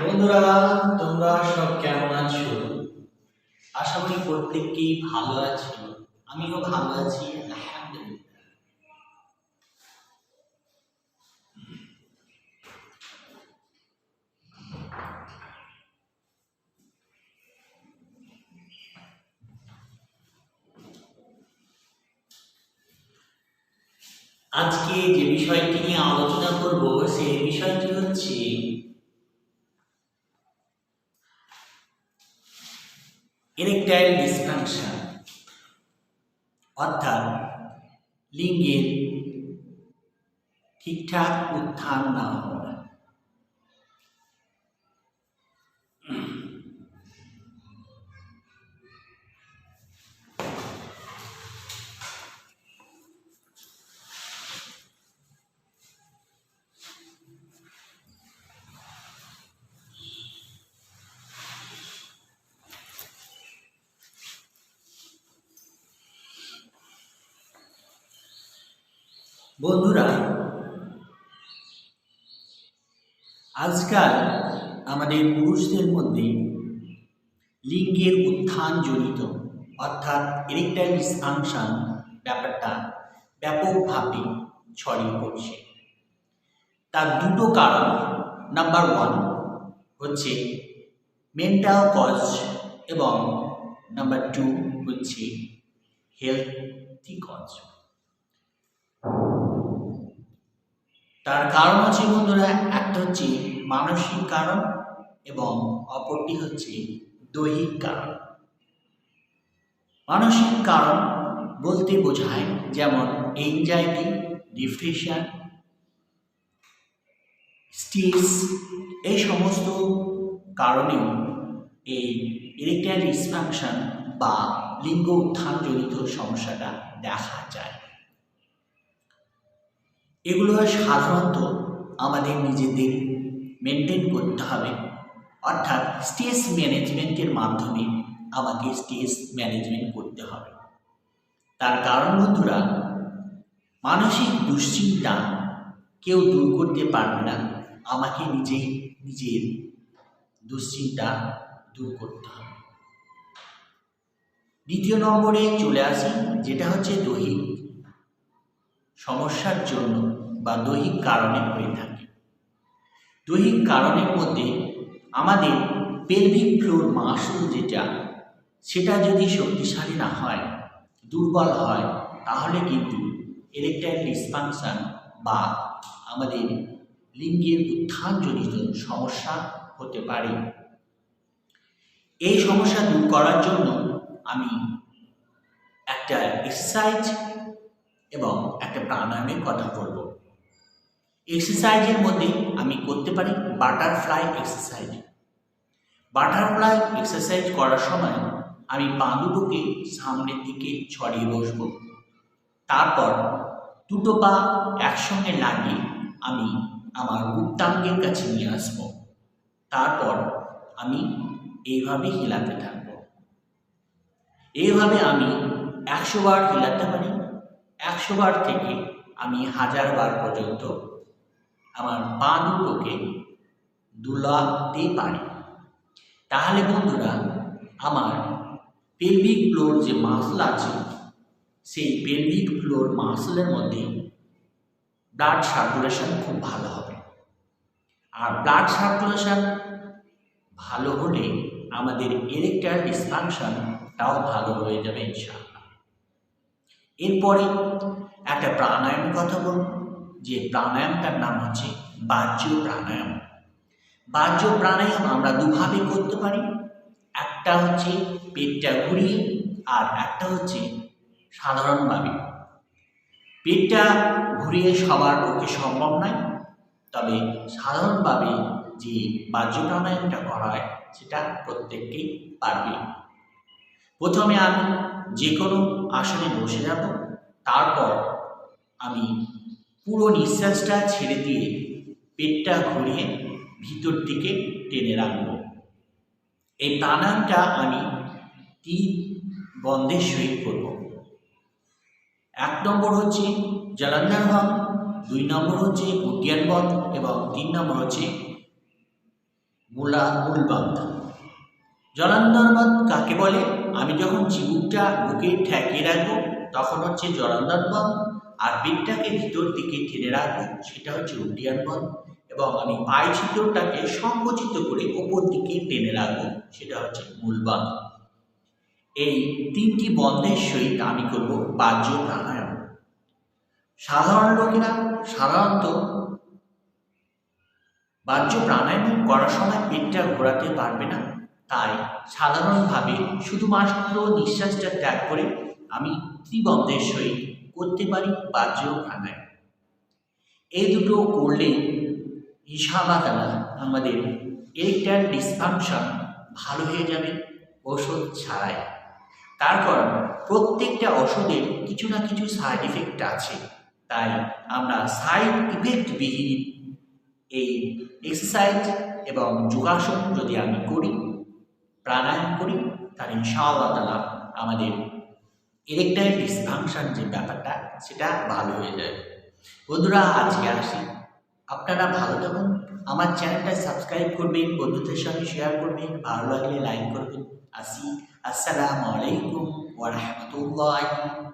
বন্ধুরা, তোমরা সব কেমন আছো? আশা করি প্রত্যেককেই ভালো আছো। আমিও ভালো আছি আজকে যে বিষয়টি নিয়ে আলোচনা করব সেই বিষয়টি হচ্ছে এরেকটাইল ডিসফাংশন অর্থাৎ লিঙ্গের ঠিকঠাক উত্থান না হওয়া। বন্ধুরা, আজকাল আমাদের পুরুষদের মধ্যে লিঙ্গের উত্থান জনিত অর্থাৎ এরেকটাইল ডিসফাংশন ব্যাপারটা ব্যাপকভাবে ছড়িয়ে পড়ছে। তার দুটো কারণ নাম্বার ওয়ান হচ্ছে মেন্টাল কজ এবং নাম্বার টু হচ্ছে হেলথি কজ তার কারণ হচ্ছে বন্ধুরা, একটা হচ্ছে মানসিক কারণ এবং অপরটি হচ্ছে দৈহিক কারণ। মানসিক কারণ বলতে বোঝায় যেমন এনজাইটি ডিপ্রেশন স্ট্রেস এই সমস্ত কারণেও এই ইরেকটাইল ডিসফাংশন বা লিঙ্গ উত্থানজনিত সমস্যাটা দেখা যায়। এগুলো সাধারণত আমাদের নিজেদের মেনটেন করতে হবে। অর্থাৎ স্টেজ ম্যানেজমেন্টের মাধ্যমে আমাকে স্টেজ ম্যানেজমেন্ট করতে হবে। তার কারণ বন্ধুরা, মানসিক দুশ্চিন্তা কেউ দূর করতে পারবে না। আমাকে নিজেই নিজের দুশ্চিন্তা দূর করতে হবে। দ্বিতীয় নম্বরে চলে আসি, যেটা হচ্ছে দৈহিক সমস্যার জন্য বা দৈহিক কারণে হয়ে থাকে। দৈহিক কারণের মধ্যে আমাদের পেলভিক ফ্লোর মাসল যেটা, সেটা যদি শক্তিশালী না হয়, দুর্বল হয়, তাহলে কিন্তু এরেকটাইল ডিসফাংশন বা আমাদের লিঙ্গের উত্থানজনিত সমস্যা হতে পারে। এই সমস্যা দূর করার জন্য আমি একটা এক্সারসাইজ এবং একটা প্রাণায়ামের কথা বলব। এক্সারসাইজের মধ্যে আমি করতে পারি বাটারফ্লাই এক্সারসাইজ। বাটারফ্লাই এক্সারসাইজ করার সময় আমি পা দুটোকে সামনের দিকে ছড়িয়ে বসবো। তারপর দুটো পা একসঙ্গে লাগিয়ে আমি আমার গুপ্তাঙ্গের কাছে নিয়ে আসব। তারপর আমি এইভাবে হিলাতে থাকব। এইভাবে আমি একশো বার হিলাতে পারি একশো বার থেকে আমি হাজার বার পর্যন্ত আমার পা দুটোকে দুলাতে পারি। তাহলে বন্ধুরা, আমার পেলভিক ফ্লোর যে মাসল আছে, সেই পেলভিক ফ্লোর মাসলের মধ্যে ব্লাড সার্কুলেশন খুব ভালো হবে। আর ব্লাড সার্কুলেশন ভালো হলে আমাদের এরেকটাইল ডিসফাংশনটাও ভালো হয়ে যাবে ইনশাআল্লাহ। এরপরে একটা প্রাণায়ামের কথা বলব, যে প্রাণায়ামটার নাম হচ্ছে বাহ্য প্রাণায়াম। বাহ্য প্রাণায়াম আমরা দুভাবে করতে পারি, একটা হচ্ছে পেটটা ঘুরিয়ে আর একটা হচ্ছে সাধারণভাবে। পেটটা ঘুরিয়ে সবার পক্ষে সম্ভব নয়, তবে সাধারণভাবে যে বাহ্য প্রাণায়ামটা করা হয়, সেটা প্রত্যেককেই পারবে। প্রথমে আমি যে কোনো আসনে বসে যাব। তারপর আমি পুরো নিঃশ্বাসটা ছেড়ে দিয়ে পেটটা ঘুরিয়ে ভিতর দিকে টেনে রাখব। এই প্রাণায়ামটা আমি তিন বন্ধের সহিত করব। এক নম্বর হচ্ছে জলান্ধার ভাব দুই নম্বর হচ্ছে উদ্যান বধ এবং তিন নম্বর হচ্ছে মূলা মূলবন্ধ জলান্দরবন্ধ কাকে বলে? আমি যখন চিবুকটা বুকে ঠেকিয়ে রাখব, তখন হচ্ছে জলান্দর বন্ধ আর পেটটাকে ভিতর দিকে ঠেলে রাখব, সেটা হচ্ছে উড্ডিয়ান বন্ধ এবং আমি পায়ের ছিদ্রটাকে সংকুচিত করে ওপর দিকে টেনে রাখব, সেটা হচ্ছে মূল বন্ধ এই তিনটি বন্ধের সহিত আমি করব বাহ্য প্রাণায়াম। সাধারণ লোকেরা সাধারণত বাহ্য প্রাণায়াম করার সময় পেটটা ঘোরাতে পারবে না। তাই সাধারণভাবে শুধুমাত্র নিঃশ্বাসটা ত্যাগ করে আমি ত্রিবন্ধের সহিত করতে পারি বাহ্য প্রাণায়াম এই দুটো করলেই ইশাবাতালা আমাদের এরিকটার ডিসফাংশন ভালো হয়ে যাবে, ওষুধ ছাড়াই। তার কারণ প্রত্যেকটা ওষুধের কিছু না কিছু সাইড ইফেক্ট আছে। তাই আমরা সাইড ইফেক্টবিহীন এই এক্সারসাইজ এবং যোগাসন যদি আমি করি প্রাণায়াম করি, তার ইনশাআল্লাহ তালা আমাদের ইরেকটাইল ডিসফাংশন যে ব্যাপারটা, সেটা ভালো হয়ে যায়। বন্ধুরা, আজকে আসি। আপনারা ভালো থাকুন, আমার চ্যানেলটা সাবস্ক্রাইব করবেন, বন্ধুদের সঙ্গে শেয়ার করবেন, ভালো লাগলে লাইক করবেন। আসি। আসসালামু আলাইকুম ওয়া রাহমাতুল্লাহি।